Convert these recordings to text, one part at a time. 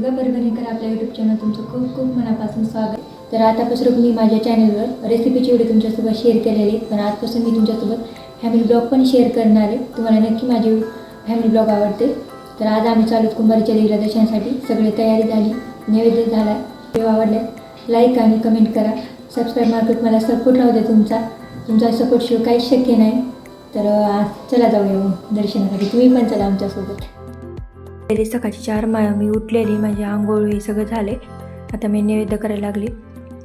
दुर्गा परभणीकर आपल्या YouTube channel तुमचं खूप खूप मनापासून स्वागत. तर आतापासून मी माझ्या चॅनलवर रेसिपीची व्हिडिओ तुमच्यासोबत शेअर केलेले पण आजपासून मी तुमच्यासोबत फॅमिली ब्लॉग पण शेअर करणार आहे. तुम्हाला नक्की माझे फॅमिली ब्लॉग आवडते. तर आज आम्ही चालू कुंभारीच्या देवीला दर्शनासाठी. सगळी तयारी झाली. नैवेद्य झाला. व्हिडिओ आवडले लाईक आणि कमेंट करा. सबस्क्राईब मार्फत मला सपोर्ट राहू दे तुमचा. तुमचा सपोर्ट शिवाय काहीच शक्य नाही. तर आज चला जाऊया दर्शनासाठी. तुम्ही पण चला आमच्यासोबत. पहिले सकाळची चार मा मी उठलेली माझे आंघोळ हे सगळं झाले. आता मी नैवेद्य करायला लागले.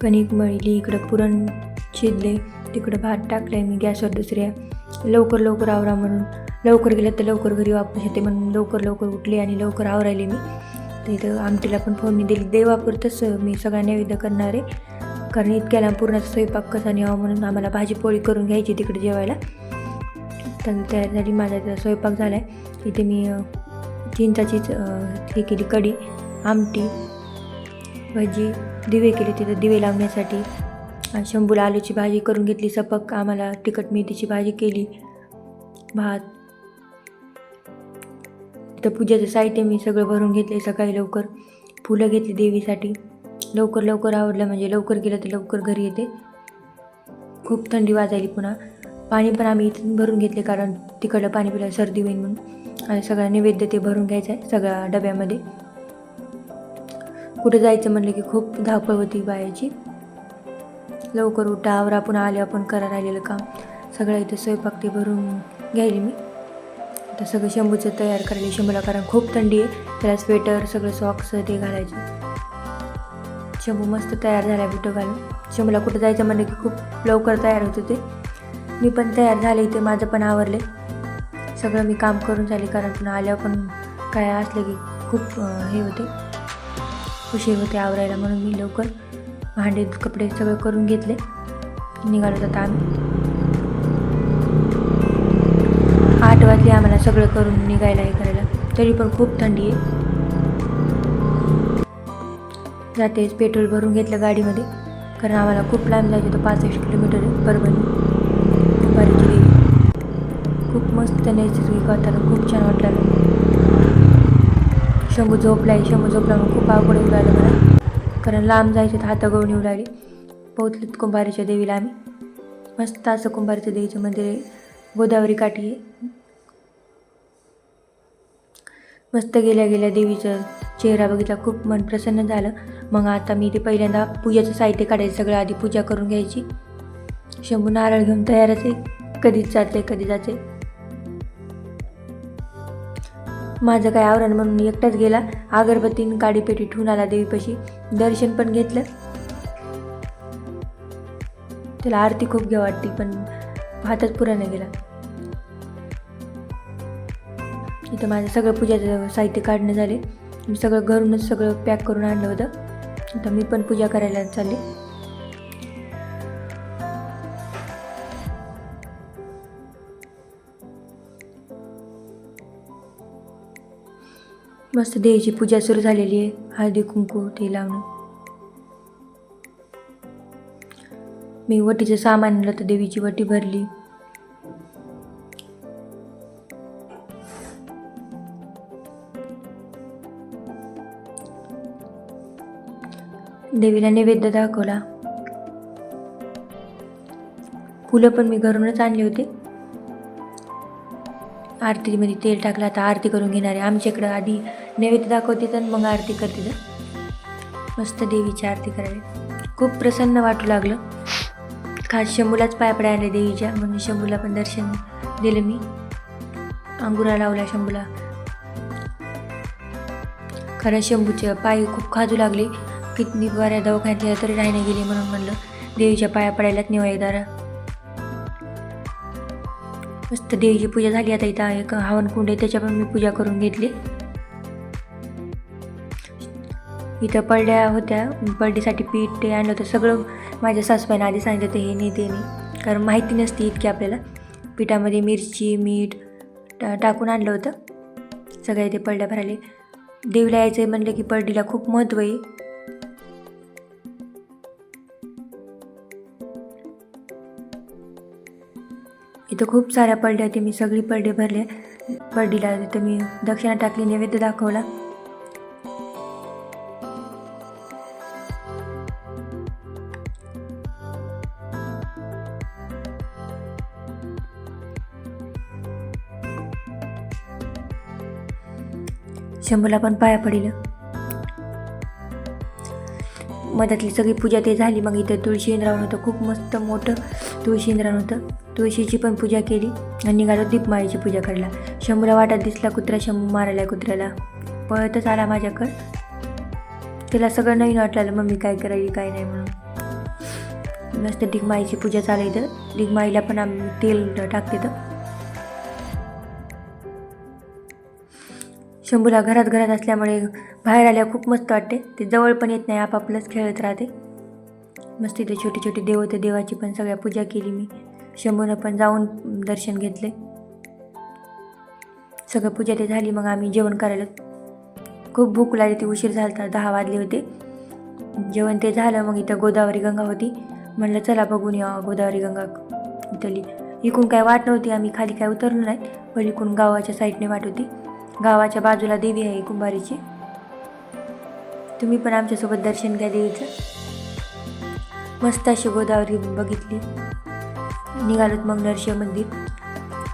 कणिक मळली इकडं पुरण शिजले तिकडं भात टाकले मी गॅसवर दुसऱ्या. लवकर लवकर आवरा म्हणून. लवकर गेलं तर लवकर घरी वापस येते म्हणून लवकर लवकर उठले आणि लवकर आवरायले मी. तिथं आमटीला पण फोडणी दिली. देवापुरतंच मी सगळा नैवेद्य करणार आहे. कारण इतक्याला पूर्णाचा स्वयंपाक कसा न्यावा म्हणून आम्हाला भाजी पोळी करून घ्यायची तिकडे जेवायला. तर त्यासाठी माझा इथं स्वयंपाक झाला आहे इथे मी चिंचाचीच हे केली कढी आमटी भजी दिवे केले तिथं दिवे लावण्यासाठी. आणि शंभूला आलूची भाजी करून घेतली सपक आम्हाला तिखट मेथीची भाजी केली भात. तर पूजेचं साहित्य मी सगळं भरून घेतले सकाळी लवकर. फुलं घेतली देवीसाठी. लवकर लवकर आवडलं म्हणजे लवकर गेलं तर लवकर घरी येते. खूप थंडी वाजायली पुन्हा. पाणी पण आम्ही इथून भरून घेतले कारण तिकडलं पाणी पिलं सर्दी होईल म्हणून. आणि सगळं नैवेद्य ते भरून घ्यायचं आहे सगळ्या डब्यामध्ये. कुठं जायचं म्हणलं की खूप धावपळ होती बायाची. लवकर उठा आवरा पुन्हा आले आपण करा राहिलेलं काम. सगळं इथं स्वयंपाक ते भरून घ्यायली मी. आता सगळं शंभूचं तयार करायला शंभूला कारण खूप थंडी आहे. त्याला स्वेटर सगळं सॉक्स ते घालायचे. शंभू मस्त तयार झाला बुटं घालून. शंभूला कुठं जायचं म्हणलं की खूप लवकर तयार होत होते मी पण तयार झाले इथे माझं पण आवरले. सगळं मी काम करून झाले कारण पुन्हा आल्यावर पण काय असलं की खूप हे होते. उशीर होते आवरायला म्हणून मी लवकर भांडे कपडे सगळं करून घेतले. निघालो आता आम्ही. आठ वाजले आम्हाला सगळं करून निघायला हे करायला. तरी पण खूप थंडी आहे. जातेच पेट्रोल भरून घेतलं गाडीमध्ये. कारण आम्हाला खूप लांब जायचं होतं पासष्ट किलोमीटर परभणी. दुपारी खूप मस्त नैसर्गिक वातावरण खूप छान वाटलं. शंभू झोपला आहे शंभू झोपला मग खूप अवघड येऊ लागलं मला. कारण लांब जायचे तर हाता गळून येऊ लागले. पोहोचलीत कुंभारीच्या देवीला आम्ही. मस्त असं कुंभारीच्या देवीचं मंदिर आहे. गोदावरी काठी आहे. मस्त गेल्या गेल्या देवीचं चेहरा बघितला खूप मन प्रसन्न झालं. मग आता मी ते पहिल्यांदा पूजाचं साहित्य काढायचं सगळं आधी पूजा करून घ्यायची. शंभू नारळ घेऊन तयारच आहे. कधीच जाते कधी जाते माझं काय आवरण म्हणून एकटाच गेला. अगरबत्तीन काडीपेटी ठेवून आला देवीपाशी दर्शन पण घेतलं. त्याला आरती खूप घ्या वाटते पण हातच पुरा नाही गेला. इथं माझं सगळं पूजाचं साहित्य काढणं झाले. मी सगळं घरूनच सगळं पॅक करून आणलं होतं. आता मी पण पूजा करायला चालले. मस्त देवीची पूजा सुरू झालेली आहे. हळदी कुंकू ते लावणं. मी वटीचं सामान आणलं तर देवीची वटी भरली. देवीला नैवेद्य दाखवला. फुलं पण मी घरूनच आणली होती. आरतीमध्ये तेल टाकलं आता आरती करून घेणार. आहे आमच्या इकडं आधी नैवेद्य दाखवते तर मग आरती करते तर. मस्त देवीची आरती करायला खूप प्रसन्न वाटू लागलं. खास शंभूलाच पाय पडायला आले देवीच्या म्हणून शंभूला पण दर्शन दिलं मी. अंगुरा लावला शंभूला. खरं शंभूचे पाय खूप खाजू लागले. किती बऱ्या दवाखान्यात तरी राहणे गेले म्हणून म्हणलं देवीच्या पाया पडायलाच निवायदारा मस्त देवीची पूजा झाली. आता इथं एक हवन कुंड आहे त्याच्या पण मी पूजा करून घेतली. इथं पडल्या होत्या. पडडीसाठी पीठ ते आणलं होतं. सगळं माझ्या सासूबाईने आधी सांगितलं होतं हे नाही ते नाही. कारण माहिती नसती इतकी आपल्याला. पिठामध्ये मिरची मीठ टा टाकून आणलं होतं. सगळ्या इथे पडल्या भराले देवीला यायचं म्हणलं की पडडीला खूप महत्त्व आहे. इथं खूप साऱ्या पडड्या होत्या मी सगळी पडडे भरले. पडडीला तिथं मी दक्षिणा टाकली नैवेद्य दाखवला. शंभूला पण पाया पडिलं. मधातली सगळी पूजा ते झाली. मग इथं तुळशी इंद्रावण होतं. खूप मस्त मोठं तुळशी इंद्रावण होतं. तुळशीची पण पूजा केली आणि निघालो दीपमाळीची पूजा करायला. शंभूला वाटत दिसला कुत्रा शंभू मारायला कुत्र्याला. पळतच आला माझ्याकडं. तिला सगळं नवीन वाटलं मम्मी काय करायची काय नाही म्हणून. मस्त दिगमाईची पूजा चालू इथं. दिगमाईला पण आम्ही तेल टाकते तर शंभूला घरात घरात असल्यामुळे बाहेर आल्या खूप मस्त वाटते. ते जवळ पण येत नाही आपापलंच खेळत राहते. मस्त इथे छोटे छोटे देव होते देवाची पण सगळ्या पूजा केली मी. शंभूनं पण जाऊन दर्शन घेतले. सगळं पूजा ते झाली मग आम्ही जेवण करायला. खूप भूक लागली ती उशीर झाला दहा वाजले होते. जेवण ते झालं मग इथं गोदावरी गंगा होती. म्हणलं चला बघून या गोदावरी गंगा इथली. इकून काय वाट नव्हती आम्ही खाली काय उतरलो नाही. पण इकडून गावाच्या साईडने वाट होती. गावाच्या बाजूला देवी आहे कुंभारीची. तुम्ही पण आमच्यासोबत दर्शन घ्या देवीचं. मस्त अशी गोदावरी बघितली. निघालोत मग नरसिंह मंदिर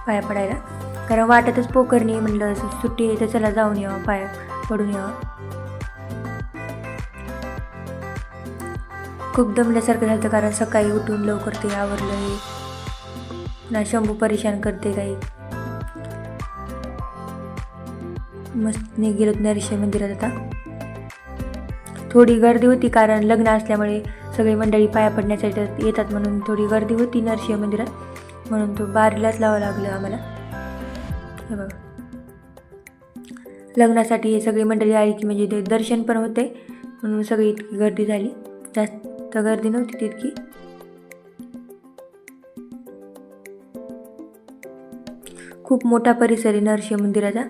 पाया पडायला. कारण वाटतच पोकरणी म्हणलं सुट्टी आहे तर चला जाऊन यावं पाया पडून यावं. खूप दमल्यासारखं झालं कारण सकाळी उठून लवकर ते आवरलं हे ना शंभू परेशान करते काही. मस्त नाही गेलो नरसिंह मंदिरात आता. थोडी गर्दी होती कारण लग्न असल्यामुळे सगळी मंडळी पाया पडण्यासाठी येतात म्हणून थोडी गर्दी होती नरसिंह मंदिरात. म्हणून तो बारीलाच लावावं लागलं आम्हाला. हे बघा. लग्नासाठी हे सगळी मंडळी आली की म्हणजे ते दर्शन पण होते. म्हणून सगळी इतकी गर्दी झाली. जास्त गर्दी नव्हती तितकी. खूप मोठा परिसर आहे नरसिंह मंदिराचा.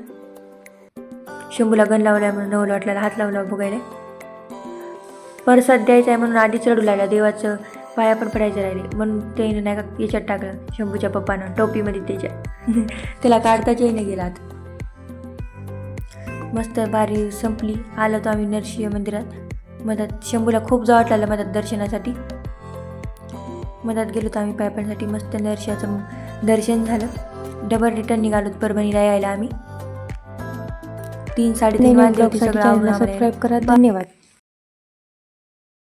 शंभूला गण लावलाय म्हणून नवल वाटल्याला हात लावला बघायला. परसाद द्यायचा आहे म्हणून आधी चढू लागला देवाचं पाया पण पडायचे राहिले. म्हणून त्याने नाही का याच्यात टाकलं शंभूच्या पप्पानं टोपीमध्ये त्याच्या. त्याला काढताच नाही गेला मस्त बारी संपली आलो तो आम्ही नरसिंह मंदिरात. मधात शंभूला खूप जावं लागलं मधात दर्शनासाठी. मधात गेलो तर आम्ही पायपांसाठी मस्त नरशाचं दर्शन झालं. डबल रिटर्न निघालो परभणीला यायला आम्ही. तीन साडेतीन वाजले. सबस्क्राईब करा. धन्यवाद.